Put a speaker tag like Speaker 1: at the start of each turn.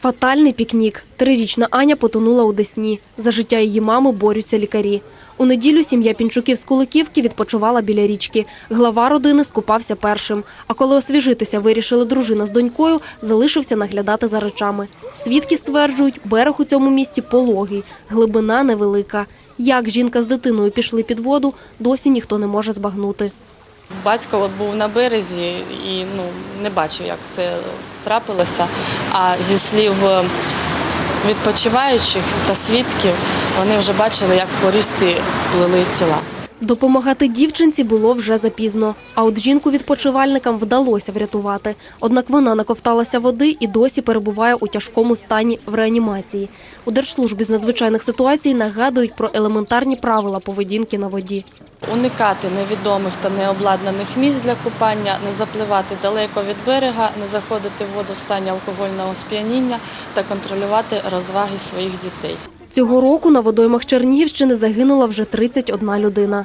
Speaker 1: Фатальний пікнік. Трирічна Аня потонула у Десні. За життя її мами борються лікарі. У неділю сім'я Пінчуків з Куликівки відпочивала біля річки. Глава родини скупався першим. А коли освіжитися вирішили дружина з донькою, залишився наглядати за речами. Свідки стверджують, берег у цьому місті пологий, глибина невелика. Як жінка з дитиною пішли під воду, досі ніхто не може збагнути.
Speaker 2: Батько от був на березі і ну, не бачив, як це трапилося. А зі слів е, відпочиваючих та свідків, вони вже бачили, як по плили тіла.
Speaker 1: Допомагати дівчинці було вже запізно. А от жінку відпочивальникам вдалося врятувати. Однак вона наковталася води і досі перебуває у тяжкому стані в реанімації. У Держслужбі з надзвичайних ситуацій нагадують про елементарні правила поведінки на воді.
Speaker 2: Уникати невідомих та необладнаних місць для купання, не запливати далеко від берега, не заходити в воду в стані алкогольного сп'яніння та контролювати розваги своїх дітей.
Speaker 1: Цього року на водоймах Чернігівщини загинула вже 31 людина.